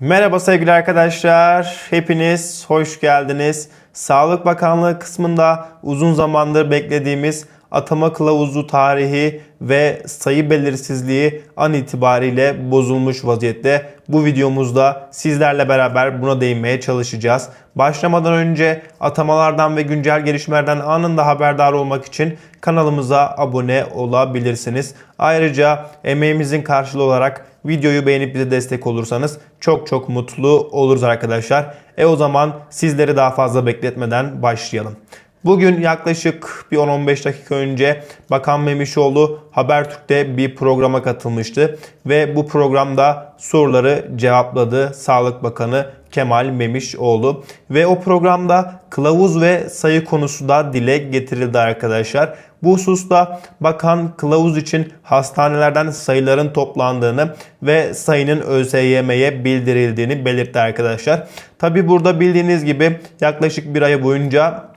Merhaba sevgili arkadaşlar. Hepiniz hoş geldiniz. Sağlık Bakanlığı kısmında uzun zamandır beklediğimiz atama kılavuzu tarihi ve sayı belirsizliği an itibariyle bozulmuş vaziyette. Bu videomuzda sizlerle beraber buna değinmeye çalışacağız. Başlamadan önce atamalardan ve güncel gelişmelerden anında haberdar olmak için kanalımıza abone olabilirsiniz. Ayrıca emeğimizin karşılığı olarak videoyu beğenip bize destek olursanız çok çok mutlu oluruz arkadaşlar. E o zaman sizleri daha fazla bekletmeden başlayalım. Bugün yaklaşık bir 10-15 dakika önce Bakan Memişoğlu Habertürk'te bir programa katılmıştı ve bu programda soruları cevapladı Sağlık Bakanı Kemal Memişoğlu ve o programda kılavuz ve sayı konusu da dile getirildi arkadaşlar. Bu hususta bakan kılavuz için hastanelerden sayıların toplandığını ve sayının ÖSYM'ye bildirildiğini belirtti arkadaşlar. Tabi burada bildiğiniz gibi yaklaşık bir ay boyunca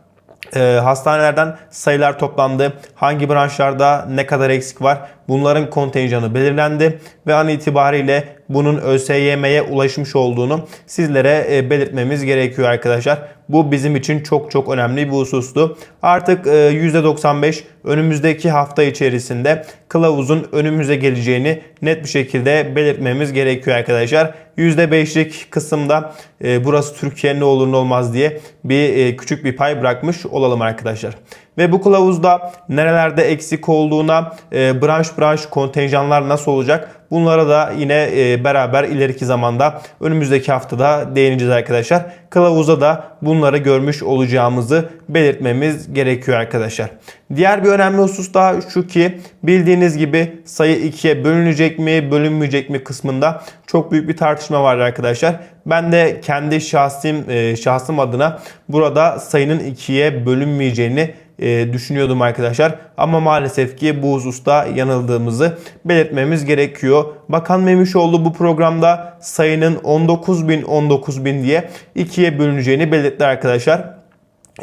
e, hastanelerden sayılar toplandı. Hangi branşlarda ne kadar eksik var? Bunların kontenjanı belirlendi ve an itibariyle bunun ÖSYM'ye ulaşmış olduğunu sizlere e, belirtmemiz gerekiyor arkadaşlar. Bu bizim için çok çok önemli bir husustu. Artık e, %95 önümüzdeki hafta içerisinde kılavuzun önümüze geleceğini net bir şekilde belirtmemiz gerekiyor arkadaşlar. %5'lik kısımda e, burası Türkiye ne olur ne olmaz diye bir e, küçük bir pay bırakmış olalım arkadaşlar. Ve bu kılavuzda nerelerde eksik olduğuna, e, branş branş kontenjanlar nasıl olacak bunlara da yine e, beraber ileriki zamanda önümüzdeki haftada değineceğiz arkadaşlar. Kılavuza da bunları görmüş olacağımızı belirtmemiz gerekiyor arkadaşlar. Diğer bir önemli husus da şu ki bildiğiniz gibi sayı 2'ye bölünecek mi bölünmeyecek mi kısmında çok büyük bir tartışma var arkadaşlar. Ben de kendi şahsim e, şahsım adına burada sayının 2'ye bölünmeyeceğini e, düşünüyordum arkadaşlar. Ama maalesef ki bu hususta yanıldığımızı belirtmemiz gerekiyor. Bakan Memişoğlu bu programda sayının 19.000 19.000 diye ikiye bölüneceğini belirtti arkadaşlar.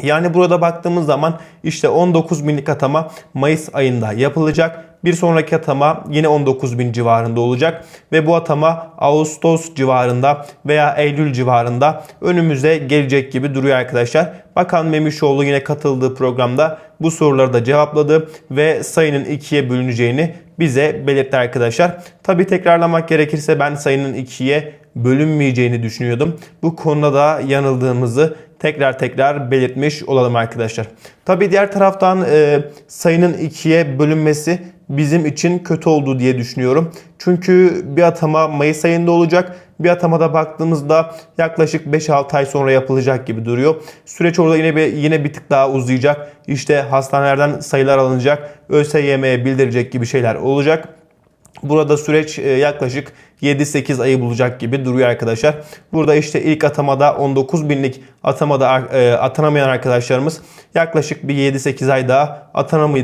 Yani burada baktığımız zaman işte 19 binlik atama Mayıs ayında yapılacak. Bir sonraki atama yine 19 bin civarında olacak. Ve bu atama Ağustos civarında veya Eylül civarında önümüze gelecek gibi duruyor arkadaşlar. Bakan Memişoğlu yine katıldığı programda bu soruları da cevapladı ve sayının ikiye bölüneceğini bize belirtti arkadaşlar. Tabi tekrarlamak gerekirse ben sayının ikiye bölünmeyeceğini düşünüyordum. Bu konuda da yanıldığımızı tekrar tekrar belirtmiş olalım arkadaşlar. Tabi diğer taraftan e, sayının ikiye bölünmesi bizim için kötü oldu diye düşünüyorum. Çünkü bir atama Mayıs ayında olacak. Bir atamada baktığımızda yaklaşık 5-6 ay sonra yapılacak gibi duruyor. Süreç orada yine bir, yine bir tık daha uzayacak. İşte hastanelerden sayılar alınacak. ÖSYM'ye bildirecek gibi şeyler olacak. Burada süreç e, yaklaşık 7-8 ayı bulacak gibi duruyor arkadaşlar. Burada işte ilk atamada 19 binlik atamada e, atanamayan arkadaşlarımız yaklaşık bir 7-8 ay daha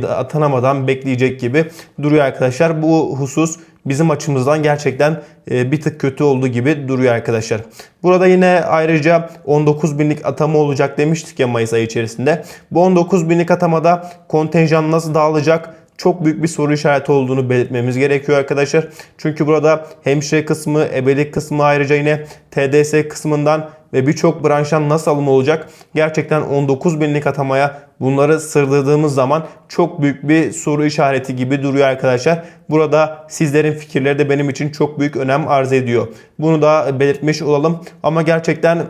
atanamadan bekleyecek gibi duruyor arkadaşlar. Bu husus bizim açımızdan gerçekten e, bir tık kötü olduğu gibi duruyor arkadaşlar. Burada yine ayrıca 19 binlik atama olacak demiştik ya Mayıs ayı içerisinde. Bu 19 binlik atamada kontenjan nasıl dağılacak? Çok büyük bir soru işareti olduğunu belirtmemiz gerekiyor arkadaşlar. Çünkü burada hemşire kısmı, ebelik kısmı ayrıca yine TDS kısmından ve birçok branştan nasıl alım olacak? Gerçekten 19 binlik atamaya bunları sırladığımız zaman çok büyük bir soru işareti gibi duruyor arkadaşlar. Burada sizlerin fikirleri de benim için çok büyük önem arz ediyor. Bunu da belirtmiş olalım. Ama gerçekten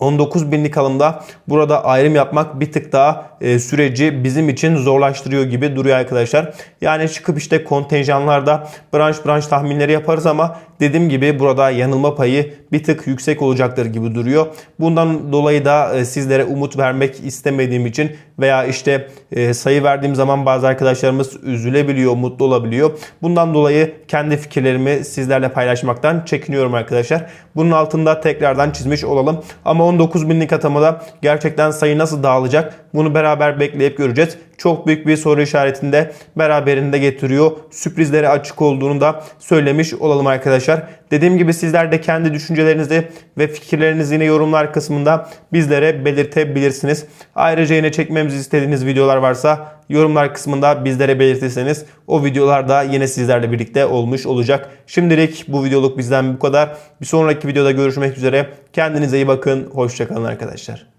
19 binlik alımda burada ayrım yapmak bir tık daha e, süreci bizim için zorlaştırıyor gibi duruyor arkadaşlar. Yani çıkıp işte kontenjanlarda branş branş tahminleri yaparız ama dediğim gibi burada yanılma payı bir tık yüksek olacaktır gibi duruyor. Bundan dolayı da e, sizlere umut vermek istemediğim için veya işte e, sayı verdiğim zaman bazı arkadaşlarımız üzülebiliyor, mutlu olabiliyor. Bundan dolayı kendi fikirlerimi sizlerle paylaşmaktan çekiniyorum arkadaşlar. Bunun altında tekrardan çizmiş olalım. Ama 19 binlik atamada gerçekten sayı nasıl dağılacak bunu beraber bekleyip göreceğiz. Çok büyük bir soru işaretinde beraberinde getiriyor. Sürprizlere açık olduğunu da söylemiş olalım arkadaşlar. Dediğim gibi sizler de kendi düşüncelerinizi ve fikirlerinizi yine yorumlar kısmında bizlere belirtebilirsiniz. Ayrıca yine çekmemizi istediğiniz videolar varsa yorumlar kısmında bizlere belirtirseniz o videolar da yine sizlerle birlikte olmuş olacak. Şimdilik bu videoluk bizden bu kadar. Bir sonraki videoda görüşmek üzere. Kendinize iyi bakın. Hoşçakalın arkadaşlar.